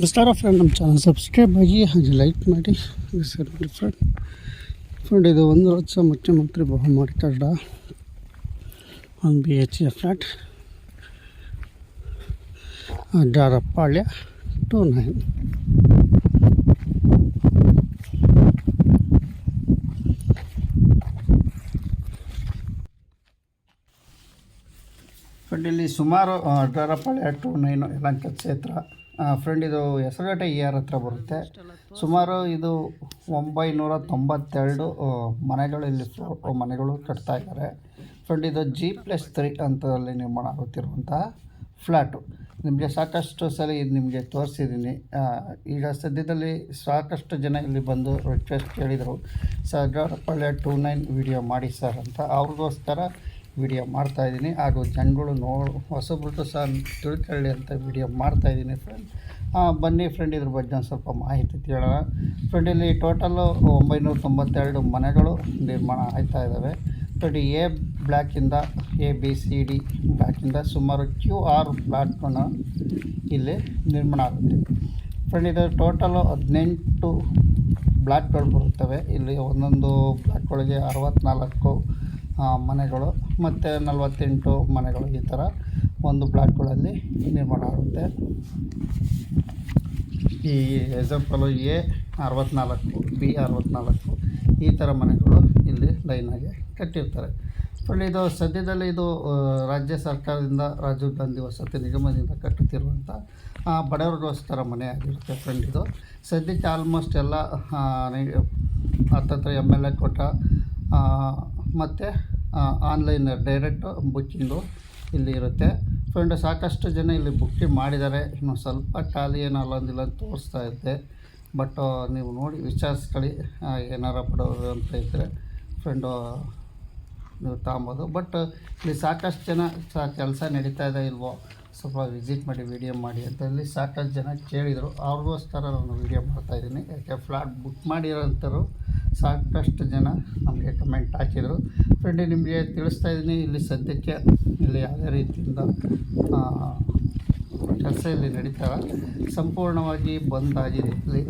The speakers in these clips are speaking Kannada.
ನಮಸ್ಕಾರ ಫ್ರೆಂಡ್ ನಮ್ಮ ಚಾನಲ್ ಸಬ್ಸ್ಕ್ರೈಬ್ ಆಗಿ ಹಾಗೆ ಲೈಕ್ ಮಾಡಿ ಮಾಡಿ ಫ್ರೆಂಡ್ ಫ್ರೆಂಡ್ ಇದು ಒಂದು ವರ್ಷ ಮುಖ್ಯಮಂತ್ರಿ ಬಹುಮಾಡಿ ಕಡ್ಡ one B H A flat ಜಾರಪ್ಪಾಳ್ಯ two nine friend ಇಲ್ಲಿ ಸುಮಾರು ಡ್ರಾರಪಾಳ್ಯ ಟು ನೈನು ಯಲಂಕ ಕ್ಷೇತ್ರ. ಫ್ರೆಂಡ್ ಇದು ಹೆಸರುಗಟ್ಟೆ ಇ ಆರ್ ಹತ್ರ ಬರುತ್ತೆ. ಸುಮಾರು ಇದು ಒಂಬೈನೂರ ತೊಂಬತ್ತೆರಡು ಮನೆಗಳು ಇಲ್ಲಿ ಮನೆಗಳು ಕಟ್ತಾ ಇದ್ದಾರೆ. ಫ್ರೆಂಡ್ ಇದು ಜಿ ಪ್ಲಸ್ ತ್ರೀ ಅಂತಲ್ಲಿ ನಿರ್ಮಾಣ ಆಗುತ್ತಿರುವಂತಹ ಫ್ಲ್ಯಾಟು ನಿಮಗೆ ಸಾಕಷ್ಟು ಸಲ ಇದು ನಿಮಗೆ ತೋರಿಸಿದ್ದೀನಿ. ಈಗ ಸದ್ಯದಲ್ಲಿ ಸಾಕಷ್ಟು ಜನ ಇಲ್ಲಿ ಬಂದು ರಿಕ್ವೆಸ್ಟ್ ಕೇಳಿದರು. ಸರ್ ಪಳ್ಳೆ ಟೂ ನೈನ್ ವಿಡಿಯೋ ಮಾಡಿ ಸರ್ ಅಂತ. ಅವ್ರಿಗೋಸ್ಕರ ವಿಡಿಯೋ ಮಾಡ್ತಾಯಿದ್ದೀನಿ ಹಾಗೂ ಜನಗಳು ನೋ ಹೊಸಬ್ರದ್ದು ಸಹ ತಿಳ್ಕೊಳ್ಳಿ ಅಂತ ವಿಡಿಯೋ ಮಾಡ್ತಾಯಿದ್ದೀನಿ ಫ್ರೆಂಡ್ ಬನ್ನಿ ಫ್ರೆಂಡ್ ಇದ್ರ ಬಗ್ಗೆ ಒಂದು ಸ್ವಲ್ಪ ಮಾಹಿತಿ ಕೇಳೋಣ. ಫ್ರೆಂಡ್ ಇಲ್ಲಿ ಟೋಟಲ್ಲು ಒಂಬೈನೂರ ತೊಂಬತ್ತೆರಡು ಮನೆಗಳು ನಿರ್ಮಾಣ ಆಯ್ತಾ ಇದ್ದಾವೆ ಫ್ರೆಂಡ್ ಎ ಬ್ಲ್ಯಾಕಿಂದ ಎ ಬಿ ಸಿ ಡಿ ಬ್ಲ್ಯಾಕಿಂದ ಸುಮಾರು ಕ್ಯೂ ಆರ್ ಫ್ಲಾಟ್ಗಳನ್ನ ಇಲ್ಲಿ ನಿರ್ಮಾಣ ಆಗುತ್ತೆ. ಫ್ರೆಂಡ್ ಇದರ ಟೋಟಲು ಹದಿನೆಂಟು ಬ್ಲಾಕ್ಗಳು ಬರುತ್ತವೆ. ಇಲ್ಲಿ ಒಂದೊಂದು ಬ್ಲಾಕ್ಗಳಿಗೆ ಅರವತ್ತ್ನಾಲ್ಕು ಮನೆಗಳು, ಮತ್ತು ನಲವತ್ತೆಂಟು ಮನೆಗಳು ಈ ಥರ ಒಂದು ಬ್ಲಾಕ್ಗಳಲ್ಲಿ ನಿರ್ಮಾಣ ಆಗುತ್ತೆ. ಈ ಎಕ್ಸಾಂಪಲು ಎ ಅರವತ್ತ್ನಾಲ್ಕು ಬಿ ಅರವತ್ತ್ನಾಲ್ಕು ಈ ಥರ ಮನೆಗಳು ಇಲ್ಲಿ ಲೈನಾಗಿ ಕಟ್ಟಿರ್ತಾರೆ. ಫ್ರೆಂಡ್ ಇದು ಸದ್ಯದಲ್ಲಿ ಇದು ರಾಜ್ಯ ಸರ್ಕಾರದಿಂದ ರಾಜೀವ್ ಗಾಂಧಿ ವಸತಿ ನಿಗಮದಿಂದ ಕಟ್ಟುತ್ತಿರುವಂಥ ಬಡವರಿಗೋಸ್ಕರ ಮನೆ ಆಗಿರುತ್ತೆ ಫ್ರೆಂಡ್ ಇದು. ಸದ್ಯಕ್ಕೆ ಆಲ್ಮೋಸ್ಟ್ ಎಲ್ಲ ಹತ್ತತ್ರ ಎಂ ಎಲ್ ಎ ಕೊಟ್ಟ ಮತ್ತು ಆನ್ಲೈನ್ ಡೈರೆಕ್ಟ್ ಬುಕ್ಕಿಂಗು ಇಲ್ಲಿ ಇರುತ್ತೆ. ಫ್ರೆಂಡ್ ಸಾಕಷ್ಟು ಜನ ಇಲ್ಲಿ ಬುಕ್ಕಿಂಗ್ ಮಾಡಿದ್ದಾರೆ. ಇನ್ನು ಸ್ವಲ್ಪ ಖಾಲಿ ಏನೋ ಅಲ್ಲೊಂದಿಲ್ಲ ಅಂತ ತೋರಿಸ್ತಾ ಇದ್ದೆ. ಬಟ್ ನೀವು ನೋಡಿ, ವಿಚಾರಿಸ್ಕೊಳ್ಳಿ ಏನಾರ ಬಡವರು ಅಂತ ಇದ್ದರೆ ಫ್ರೆಂಡು ನೀವು ತಗೊಬೋದು ಬಟ್ ಇಲ್ಲಿ ಸಾಕಷ್ಟು ಜನ ಸಹ ಕೆಲಸ ನಡೀತಾ ಇದೆ ಇಲ್ವೋ, ಸ್ವಲ್ಪ ವಿಸಿಟ್ ಮಾಡಿ ವಿಡಿಯೋ ಮಾಡಿ ಅಂತ ಇಲ್ಲಿ ಸಾಕಷ್ಟು ಜನ ಕೇಳಿದರು. ಅವ್ರಿಗೋಸ್ಕರ ನಾನು ವಿಡಿಯೋ ಮಾಡ್ತಾಯಿದ್ದೀನಿ ಯಾಕೆ ಫ್ಲಾಟ್ ಬುಕ್ ಮಾಡಿರೋಂಥವ್ರು ಸಾಕಷ್ಟು ಜನ ನಮಗೆ ಕಮೆಂಟ್ ಹಾಕಿದರು. ಫ್ರೆಂಡ್ ನಿಮಗೆ ತಿಳಿಸ್ತಾ ಇದ್ದೀನಿ, ಇಲ್ಲಿ ಸದ್ಯಕ್ಕೆ ಇಲ್ಲಿ ಯಾವುದೇ ರೀತಿಯಿಂದ ಕೆಲಸ ಇಲ್ಲಿ ನಡೀತಾರೆ ಸಂಪೂರ್ಣವಾಗಿ ಬಂದ್ ಆಗಿದೆ. ಇಲ್ಲಿ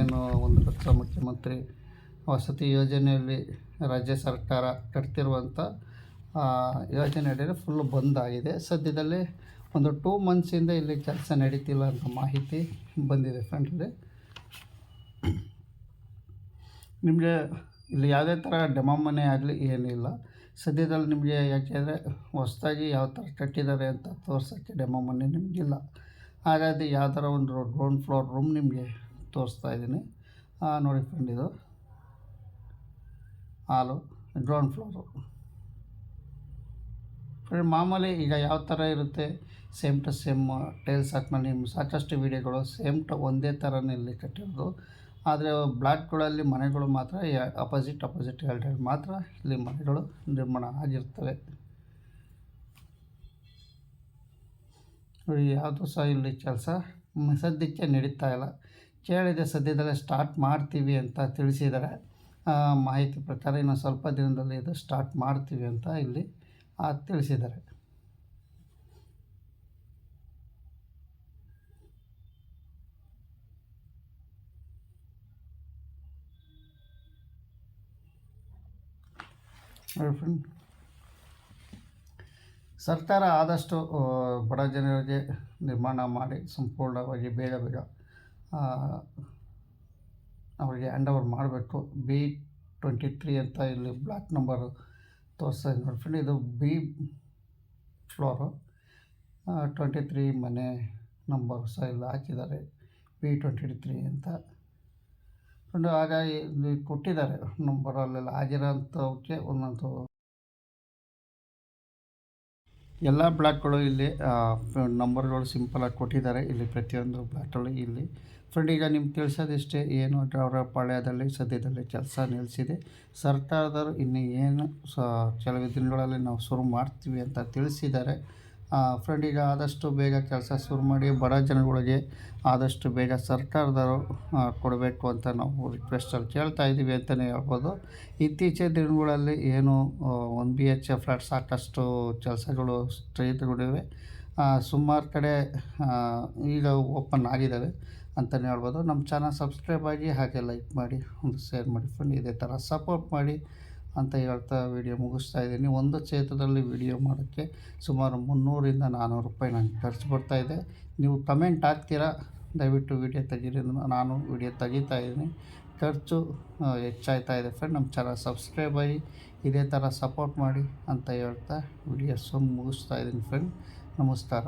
ಏನು ಒಂದು ಲಕ್ಷ ಮುಖ್ಯಮಂತ್ರಿ ವಸತಿ ಯೋಜನೆಯಲ್ಲಿ ರಾಜ್ಯ ಸರ್ಕಾರ ಕಟ್ತಿರುವಂಥ ಯೋಜನೆ ಅಡಿಯಲ್ಲಿ ಫುಲ್ಲು ಬಂದ್ ಆಗಿದೆ. ಸದ್ಯದಲ್ಲಿ ಒಂದು ಟೂ ಮಂತ್ಸಿಂದ ಇಲ್ಲಿ ಕೆಲಸ ನಡೀತಿಲ್ಲ ಅಂತ ಮಾಹಿತಿ ಬಂದಿದೆ ಫ್ರೆಂಡ್ ನಿಮಗೆ ಇಲ್ಲಿ ಯಾವುದೇ ಥರ ಡೆಮೋ ಮನೆ ಆಗಲಿ ಏನಿಲ್ಲ. ಸದ್ಯದಲ್ಲಿ ನಿಮಗೆ ಯಾಕೆಂದರೆ ಹೊಸದಾಗಿ ಯಾವ ಥರ ಕಟ್ಟಿದ್ದಾರೆ ಅಂತ ತೋರ್ಸೋಕ್ಕೆ ಡೆಮೋ ಮನೆ ನಿಮಗಿಲ್ಲ. ಹಾಗಾಗಿ ಯಾವ ಥರ ಒಂದು ಗ್ರೌಂಡ್ ಫ್ಲೋರ್ ರೂಮ್ ನಿಮಗೆ ತೋರಿಸ್ತಾ ಇದ್ದೀನಿ. ನೋಡಿ ಫ್ರೆಂಡ್ ಇದು. ಹಾಲು ಗ್ರೌಂಡ್ ಫ್ಲೋರು ಫ್ರೆಂಡ್ ಮಾಮೂಲಿ ಈಗ ಯಾವ ಥರ ಇರುತ್ತೆ? ಸೇಮ್ ಟು ಸೇಮ್ ಟೈಲ್ಸ್ ಹಾಕ್ಮೇಲೆ ನಿಮ್ಮ ಸಾಕಷ್ಟು ವೀಡಿಯೋಗಳು ಸೇಮ್ ಟು ಒಂದೇ ಥರನೇ ಇಲ್ಲಿ ಕಟ್ಟಿರೋದು. ಆದರೆ ಬ್ಲಾಕ್ಗಳಲ್ಲಿ ಮನೆಗಳು ಮಾತ್ರ ಅಪೋಸಿಟ್ ಅಪೋಸಿಟ್ ಎರಡೆರಡು ಮಾತ್ರ ಇಲ್ಲಿ ಮನೆಗಳು ನಿರ್ಮಾಣ ಆಗಿರ್ತವೆ. ನೋಡಿ, ಯಾವುದು ಸಹ ಇಲ್ಲಿ ಕೆಲಸ ಸದ್ಯಕ್ಕೆ ನಡೀತಾ ಇಲ್ಲ. ಕೇಳಿದೆ, ಸದ್ಯದಲ್ಲೇ ಸ್ಟಾರ್ಟ್ ಮಾಡ್ತೀವಿ ಅಂತ ತಿಳಿಸಿದ್ದಾರೆ. ಮಾಹಿತಿ ಪ್ರಕಾರ ಇನ್ನು ಸ್ವಲ್ಪ ದಿನದಲ್ಲಿ ಇದು ಸ್ಟಾರ್ಟ್ ಮಾಡ್ತೀವಿ ಅಂತ ಇಲ್ಲಿ ತಿಳಿಸಿದ್ದಾರೆ ನೋಡಿ ಫ್ರೆಂಡ್ ಸರ್ಕಾರ ಆದಷ್ಟು ಬಡ ಜನರಿಗೆ ನಿರ್ಮಾಣ ಮಾಡಿ ಸಂಪೂರ್ಣವಾಗಿ ಬೇಗ ಬೇಗ ಅವರಿಗೆ ಹ್ಯಾಂಡ್ ಓವರ್ ಮಾಡಬೇಕು. ಬಿ ಟ್ವೆಂಟಿ ತ್ರೀ ಅಂತ ಇಲ್ಲಿ ಬ್ಲಾಕ್ ನಂಬರು ತೋರಿಸ್ತಾ ಇದೆ ನೋಡಿ ಫ್ರೆಂಡ್ ಇದು ಬಿ ಫ್ಲೋರು ಟ್ವೆಂಟಿ ತ್ರೀ ಮನೆ ನಂಬರ್ ಸಹ ಇಲ್ಲಿ ಹಾಕಿದ್ದಾರೆ. ಬಿ ಟ್ವೆಂಟಿ ತ್ರೀ ಅಂತ. ಫ್ರೆಂಡು ಆಗ ಕೊಟ್ಟಿದ್ದಾರೆ ನಂಬರಲ್ಲೆಲ್ಲ ಆಗಿರೋಂಥವಕ್ಕೆ ಒಂದೊಂದು ಎಲ್ಲ ಬ್ಲಾಕ್ಗಳು ಇಲ್ಲಿ ನಂಬರ್ಗಳು ಸಿಂಪಲಾಗಿ ಕೊಟ್ಟಿದ್ದಾರೆ. ಇಲ್ಲಿ ಪ್ರತಿಯೊಂದು ಬ್ಲಾಕ್ಗಳು ಇಲ್ಲಿ. ಫ್ರೆಂಡ್ ಈಗ ನಿಮ್ಗೆ ತಿಳಿಸೋದಿಷ್ಟೇ ಏನು? ಅವರ ಪಾಳ್ಯದಲ್ಲಿ, ಸದ್ಯದಲ್ಲಿ ಕೆಲಸ ನಿಲ್ಲಿಸಿದೆ. ಸರ್ಕಾರದವರು ಇನ್ನು ಏನು, ಸ, ಕೆಲವು ದಿನಗಳಲ್ಲಿ ನಾವು ಶುರು ಮಾಡ್ತೀವಿ ಅಂತ ತಿಳಿಸಿದ್ದಾರೆ. ಫ್ರೆಂಡ್ ಈಗ ಆದಷ್ಟು ಬೇಗ ಕೆಲಸ ಶುರು ಮಾಡಿ ಬಡ ಜನಗಳಿಗೆ ಆದಷ್ಟು ಬೇಗ ಸರ್ಕಾರದವರು ಕೊಡಬೇಕು ಅಂತ ನಾವು ರಿಕ್ವೆಸ್ಟಲ್ಲಿ ಕೇಳ್ತಾ ಇದ್ದೀವಿ ಅಂತಲೇ ಹೇಳ್ಬೋದು. ಇತ್ತೀಚಿನ ದಿನಗಳಲ್ಲಿ ಏನು one B H A flat ಸಾಕಷ್ಟು ಕೆಲಸಗಳು ಸ್ಥಗಿತಗೊಂಡಿವೆ. ಸುಮಾರು ಕಡೆ ಈಗ ಓಪನ್ ಆಗಿದ್ದಾವೆ ಅಂತಲೇ ಹೇಳ್ಬೋದು. ನಮ್ಮ ಚಾನಲ್ ಸಬ್ಸ್ಕ್ರೈಬ್ ಆಗಿ ಹಾಗೆ ಲೈಕ್ ಮಾಡಿ, ಒಂದು ಶೇರ್ ಮಾಡಿ ಫ್ರೆಂಡ್ ಇದೇ ಥರ ಸಪೋರ್ಟ್ ಮಾಡಿ. ಅಂತ ಹೇಳ್ತಾ ವಿಡಿಯೋ ಮುಗಿಸ್ತಾ ಇದ್ದೀನಿ. ಒಂದು ಕ್ಷೇತ್ರದಲ್ಲಿ ವಿಡಿಯೋ ಮಾಡೋಕ್ಕೆ ಸುಮಾರು ಮುನ್ನೂರಿಂದ ನಾನ್ನೂರು ರೂಪಾಯಿ ನನಗೆ ಖರ್ಚು ಬರ್ತಾ ಇದೆ. ನೀವು ಕಮೆಂಟ್ ಹಾಕ್ತೀರಾ? ದಯವಿಟ್ಟು ವಿಡಿಯೋ ತೆಗೀರಿ ನಾನು ವಿಡಿಯೋ ತೆಗಿತಾ ಇದ್ದೀನಿ. ಖರ್ಚು ಹೆಚ್ಚಾಯ್ತಾ ಇದೆ ಫ್ರೆಂಡ್ ನಮ್ಮ ಚಾನಲ್ ಸಬ್ಸ್ಕ್ರೈಬ್ ಆಗಿ, ಇದೇ ಥರ ಸಪೋರ್ಟ್ ಮಾಡಿ ಅಂತ ಹೇಳ್ತಾ ವಿಡಿಯೋ ಸೊ ಮುಗಿಸ್ತಾ ಇದ್ದೀನಿ ಫ್ರೆಂಡ್ ನಮಸ್ಕಾರ.